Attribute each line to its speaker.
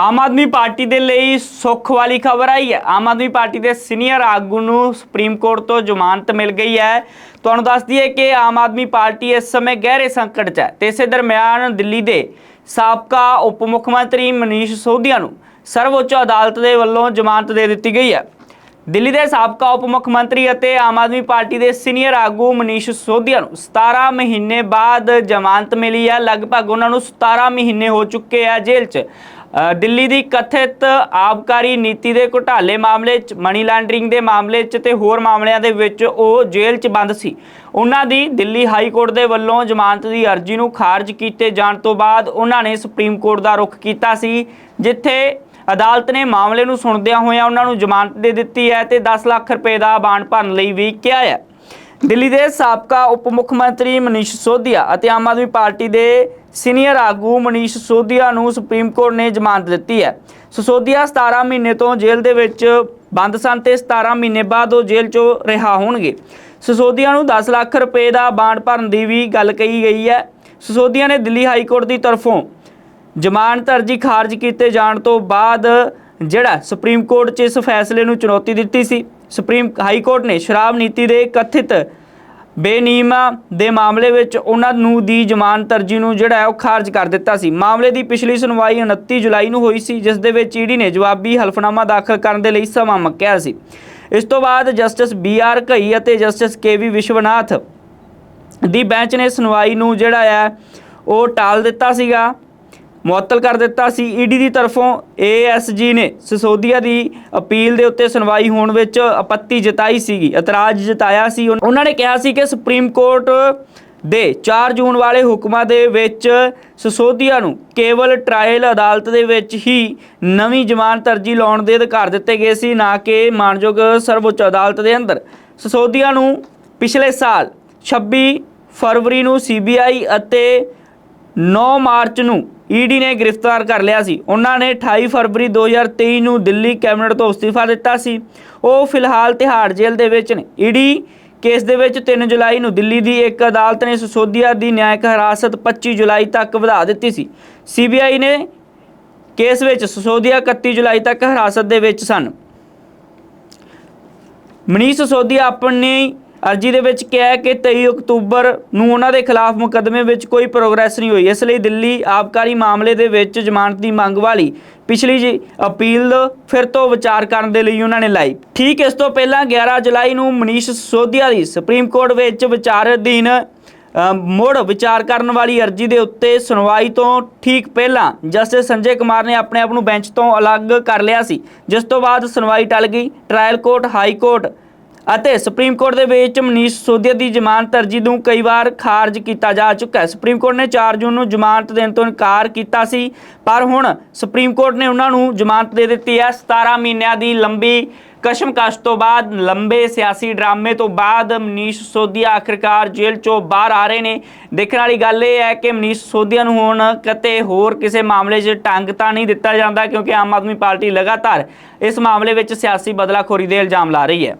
Speaker 1: Aam Aadmi party ਦੇ ਲਈ ਸੁੱਖ ਵਾਲੀ ਖਬਰ ਆਈ ਹੈ। ਆਮ ਆਦਮੀ ਪਾਰਟੀ ਦੇ ਸੀਨੀਅਰ ਆਗੂ ਨੂੰ ਸੁਪਰੀਮ ਕੋਰਟ ਤੋਂ ਜ਼ਮਾਨਤ ਮਿਲ ਗਈ ਹੈ। ਤੁਹਾਨੂੰ ਦੱਸ ਦਈਏ ਕਿ ਆਮ ਆਦਮੀ ਪਾਰਟੀ ਇਸ ਸਮੇਂ ਗਹਿਰੇ ਸੰਕਟ 'ਚ ਹੈ ਤੇ ਇਸੇ ਦਰਮਿਆਨ ਦਿੱਲੀ ਦੇ ਸਾਬਕਾ ਉਪ ਮੁੱਖ ਮੰਤਰੀ ਮਨੀਸ਼ ਸੋਧੀਆ ਨੂੰ ਸਰਵਉੱਚ ਅਦਾਲਤ ਦੇ ਵੱਲੋਂ ਜ਼ਮਾਨਤ ਦੇ ਦਿੱਤੀ ਗਈ ਹੈ। ਦਿੱਲੀ ਦੇ ਸਾਬਕਾ ਉਪ ਮੁੱਖ ਮੰਤਰੀ ਅਤੇ ਆਮ ਆਦਮੀ ਪਾਰਟੀ ਦੇ ਸੀਨੀਅਰ ਆਗੂ ਮਨੀਸ਼ ਸੋਧੀਆ ਨੂੰ 17 ਮਹੀਨੇ ਬਾਅਦ ਜ਼ਮਾਨਤ ਮਿਲੀ ਹੈ। ਲਗਭਗ ਉਹਨਾਂ ਨੂੰ 17 ਮਹੀਨੇ ਹੋ ਚੁੱਕੇ ਆ ਜੇਲ੍ਹ 'ਚ। ਦਿੱਲੀ ਦੀ ਕਥਿਤ ਆਬਕਾਰੀ ਨੀਤੀ ਦੇ ਘੁਟਾਲੇ ਮਾਮਲੇ 'ਚ ਮਨੀ ਲਾਂਡਰਿੰਗ ਦੇ ਮਾਮਲੇ 'ਚ ਤੇ ਹੋਰ ਮਾਮਲਿਆਂ ਦੇ ਵਿੱਚ ਉਹ ਜੇਲ੍ਹ 'ਚ ਬੰਦ ਸੀ। ਉਹਨਾਂ ਦੀ ਦਿੱਲੀ ਹਾਈ ਕੋਰਟ ਦੇ ਵੱਲੋਂ ਜ਼ਮਾਨਤ ਦੀ ਅਰਜ਼ੀ ਨੂੰ ਖਾਰਜ ਕੀਤੇ ਜਾਣ ਤੋਂ ਬਾਅਦ ਉਹਨਾਂ ਨੇ ਸੁਪਰੀਮ ਕੋਰਟ ਦਾ ਰੁਖ ਕੀਤਾ ਸੀ, ਜਿੱਥੇ ਅਦਾਲਤ ਨੇ ਮਾਮਲੇ ਨੂੰ ਸੁਣਦਿਆਂ ਹੋਇਆਂ ਉਹਨਾਂ ਨੂੰ ਜ਼ਮਾਨਤ ਦੇ ਦਿੱਤੀ ਹੈ ਤੇ 10 ਲੱਖ ਰੁਪਏ ਦਾ ਬਾਂਡ ਭਰਨ ਲਈ ਵੀ ਕਿਹਾ ਹੈ। ਦਿੱਲੀ ਦੇ ਸਾਬਕਾ ਉਪ ਮੁੱਖ ਮੰਤਰੀ ਮਨੀਸ਼ ਸੋਧੀਆ ਅਤੇ ਆਮ ਆਦਮੀ ਪਾਰਟੀ ਦੇ ਸੀਨੀਅਰ ਆਗੂ ਮਨੀਸ਼ ਸੋਧੀਆ ਨੂੰ ਸੁਪਰੀਮ ਕੋਰਟ ਨੇ ਜ਼ਮਾਨਤ ਦਿੱਤੀ ਹੈ। ਸੋਧੀਆ 17 ਮਹੀਨੇ ਤੋਂ ਜੇਲ੍ਹ ਦੇ ਵਿੱਚ ਬੰਦ ਸਨ ਤੇ 17 ਮਹੀਨੇ ਬਾਅਦ ਉਹ ਜੇਲ੍ਹ ਚੋਂ ਰਿਹਾ ਹੋਣਗੇ। ਸੋਧੀਆ ਨੂੰ 10 ਲੱਖ ਰੁਪਏ ਦਾ ਬਾਂਡ ਭਰਨ ਦੀ ਵੀ ਗੱਲ ਕਹੀ ਗਈ ਹੈ। ਸੋਧੀਆ ਨੇ ਦਿੱਲੀ ਹਾਈ ਕੋਰਟ ਦੀ ਤਰਫੋਂ ਜ਼ਮਾਨਤ ਅਰਜ਼ੀ ਖਾਰਜ ਕੀਤੇ ਜਾਣ ਤੋਂ ਬਾਅਦ ਜਿਹੜਾ ਸੁਪਰੀਮ ਕੋਰਟ 'ਚ ਇਸ ਫੈਸਲੇ ਨੂੰ ਚੁਣੌਤੀ ਦਿੱਤੀ ਸੀ। ਸੁਪਰੀਮ ਹਾਈ ਕੋਰਟ ਨੇ ਸ਼ਰਾਬ ਨੀਤੀ ਦੇ ਕਥਿਤ ਬੇਨੀਮਾ ਦੇ ਮਾਮਲੇ ਵਿੱਚ ਉਹਨਾਂ ਨੂੰ ਦੀ ਜ਼ਮਾਨਤ ਅਰਜ਼ੀ ਨੂੰ ਜਿਹੜਾ ਉਹ ਖਾਰਜ ਕਰ ਦਿੱਤਾ ਸੀ। ਮਾਮਲੇ ਦੀ ਪਿਛਲੀ ਸੁਣਵਾਈ 29 ਜੁਲਾਈ ਨੂੰ ਹੋਈ ਸੀ, ਜਿਸ ਦੇ ਵਿੱਚ ਈਡੀ ਨੇ ਜਵਾਬੀ ਹਲਫਨਾਮਾ ਦਾਖਲ ਕਰਨ ਦੇ ਲਈ ਸਮਾਂ ਮੰਗਿਆ ਸੀ। ਇਸ ਤੋਂ ਬਾਅਦ ਜਸਟਿਸ ਬੀ ਆਰ ਘਈ ਅਤੇ ਜਸਟਿਸ ਕੇ ਵੀ ਵਿਸ਼ਵਨਾਥ ਦੀ ਬੈਂਚ ਨੇ ਸੁਣਵਾਈ ਨੂੰ ਜਿਹੜਾ ਹੈ ਉਹ ਟਾਲ ਦਿੱਤਾ ਸੀਗਾ। ਮੁਅੱਤਲ ਕਰ ਦਿੱਤਾ ਸੀ। ਈਡੀ ਦੀ ਤਰਫੋਂ ਏਐਸਜੀ ਨੇ ਸਿਸੋਦੀਆ ਦੀ ਅਪੀਲ ਦੇ ਉੱਤੇ ਸੁਣਵਾਈ ਹੋਣ ਵਿੱਚ ਆਪੱਤੀ ਜਤਾਈ ਸੀਗੀ, ਇਤਰਾਜ਼ ਜਤਾਇਆ ਸੀ। ਉਨ- ਉਹਨਾਂ ਨੇ ਕਿਹਾ ਸੀ ਕਿ ਸੁਪਰੀਮ ਕੋਰਟ ਦੇ 4 ਜੂਨ ਵਾਲੇ ਹੁਕਮਾਂ ਦੇ ਵਿੱਚ ਸਸੋਦੀਆ ਨੂੰ ਕੇਵਲ ਟ੍ਰਾਇਲ ਅਦਾਲਤ ਦੇ ਵਿੱਚ ਹੀ ਨਵੀਂ ਜ਼ਮਾਨਤ ਅਰਜ਼ੀ ਲਾਉਣ ਦੇ ਅਧਿਕਾਰ ਦਿੱਤੇ ਗਏ ਸੀ, ਨਾ ਕਿ ਮਾਨਯੋਗ ਸਰਵਉੱਚ ਅਦਾਲਤ ਦੇ ਅੰਦਰ। ਸਸੋਦੀਆ ਨੂੰ ਪਿਛਲੇ ਸਾਲ 26 ਫਰਵਰੀ ਨੂੰ ਸੀਬੀਆਈ ਅਤੇ 9 ਮਾਰਚ ਨੂੰ ਈਡੀ ਨੇ ਗ੍ਰਿਫਤਾਰ ਕਰ ਲਿਆ ਸੀ। ਉਹਨਾਂ ਨੇ 28 ਫਰਵਰੀ 2023 ਨੂੰ ਦਿੱਲੀ ਕੈਬਨਿਟ ਤੋਂ ਅਸਤੀਫਾ ਦਿੱਤਾ ਸੀ। ਉਹ ਫਿਲਹਾਲ ਤਿਹਾੜ ਜੇਲ੍ਹ ਦੇ ਵਿੱਚ ਨੇ। ਈਡੀ ਕੇਸ ਦੇ ਵਿੱਚ 3 ਜੁਲਾਈ ਨੂੰ ਦਿੱਲੀ ਦੀ ਇੱਕ ਅਦਾਲਤ ਨੇ ਸਸੋਦੀਆ ਦੀ ਨਿਆਇਕ ਹਿਰਾਸਤ 25 ਜੁਲਾਈ ਤੱਕ ਵਧਾ ਦਿੱਤੀ ਸੀ। ਸੀਬੀਆਈ ਨੇ ਕੇਸ ਵਿੱਚ ਸਸੋਦੀਆ 31 ਜੁਲਾਈ ਤੱਕ ਹਿਰਾਸਤ ਦੇ ਵਿੱਚ ਸਨ। ਮਨੀਸ਼ ਸਸੋਦੀਆ ਆਪਣੀ ਅਰਜੀ ਦੇ ਵਿੱਚ ਕਿਹਾ ਹੈ ਕਿ 23 ਅਕਤੂਬਰ ਨੂੰ ਉਹਨਾਂ ਦੇ ਖਿਲਾਫ ਮੁਕੱਦਮੇ ਵਿੱਚ ਕੋਈ ਪ੍ਰੋਗਰੈਸ ਨਹੀਂ ਹੋਈ। ਇਸ ਲਈ ਦਿੱਲੀ ਆਬਕਾਰੀ ਮਾਮਲੇ ਦੇ ਵਿੱਚ ਜ਼ਮਾਨਤ ਦੀ ਮੰਗ ਵਾਲੀ ਪਿਛਲੀ ਜੀ ਅਪੀਲ ਫਿਰ ਤੋਂ ਵਿਚਾਰ ਕਰਨ ਦੇ ਲਈ ਉਹਨਾਂ ਨੇ ਲਾਈ। ਠੀਕ ਇਸ ਤੋਂ ਪਹਿਲਾਂ 11 ਜੁਲਾਈ ਨੂੰ ਮਨੀਸ਼ ਸਿਸੋਦੀਆ ਦੀ ਸੁਪਰੀਮ ਕੋਰਟ ਵਿੱਚ ਵਿਚਾਰ ਅਧੀਨ ਅ, ਮੁੜ ਵਿਚਾਰ ਕਰਨ ਵਾਲੀ ਅਰਜੀ ਦੇ ਉੱਤੇ ਸੁਣਵਾਈ ਤੋਂ ਠੀਕ ਪਹਿਲਾਂ ਜਸਟਿਸ ਸੰਜੇ ਕੁਮਾਰ ਨੇ ਆਪਣੇ ਆਪ ਨੂੰ ਬੈਂਚ ਤੋਂ ਅਲੱਗ ਕਰ ਲਿਆ ਸੀ। ਜਿਸ ਤੋਂ ਬਾਅਦ ਸੁਣਵਾਈ ਟਲ ਗਈ। ਟ੍ਰਾਇਲ ਕੋਰਟ ਹਾਈ ਕੋਰਟ ਅਤੇ ਸੁਪਰੀਮ ਕੋਰਟ ਦੇ ਵਿੱਚ ਮਨੀਸ਼ ਸਿਸੋਦੀਆ ਦੀ ਜ਼ਮਾਨਤ ਅਰਜੀ ਨੂੰ ਕਈ ਵਾਰ ਖਾਰਜ ਕੀਤਾ ਜਾ ਚੁੱਕਾ ਹੈ। ਸੁਪਰੀਮ ਕੋਰਟ ਨੇ 4 ਜੂਨ ਨੂੰ ਜ਼ਮਾਨਤ ਦੇਣ ਤੋਂ ਇਨਕਾਰ ਕੀਤਾ ਸੀ, ਪਰ ਹੁਣ ਸੁਪਰੀਮ ਕੋਰਟ ਨੇ ਉਹਨਾਂ ਨੂੰ ਜ਼ਮਾਨਤ ਦੇ ਦਿੱਤੀ ਹੈ। 17 ਮਹੀਨਿਆਂ ਦੀ ਲੰਬੀ ਕਸ਼ਮਕਸ਼ ਤੋਂ ਬਾਅਦ, ਲੰਬੇ ਸਿਆਸੀ ਡਰਾਮੇ ਤੋਂ ਬਾਅਦ ਮਨੀਸ਼ ਸਿਸੋਦੀਆ ਆਖਿਰਕਾਰ ਜੇਲ੍ਹ ਚੋਂ ਬਾਹਰ ਆ ਰਹੇ ਨੇ। ਦੇਖਣ ਵਾਲੀ ਗੱਲ ਇਹ ਹੈ ਕਿ ਮਨੀਸ਼ ਸਿਸੋਦੀਆ ਨੂੰ ਹੁਣ ਕਿਤੇ ਹੋਰ ਕਿਸੇ ਮਾਮਲੇ 'ਚ ਟੰਗ ਤਾਂ ਨਹੀਂ ਦਿੱਤਾ ਜਾਂਦਾ, ਕਿਉਂਕਿ ਆਮ ਆਦਮੀ ਪਾਰਟੀ ਲਗਾਤਾਰ ਇਸ ਮਾਮਲੇ ਵਿੱਚ ਸਿਆਸੀ ਬਦਲਾਖੋਰੀ ਦੇ ਇਲਜ਼ਾਮ ਲਾ ਰਹੀ ਹੈ।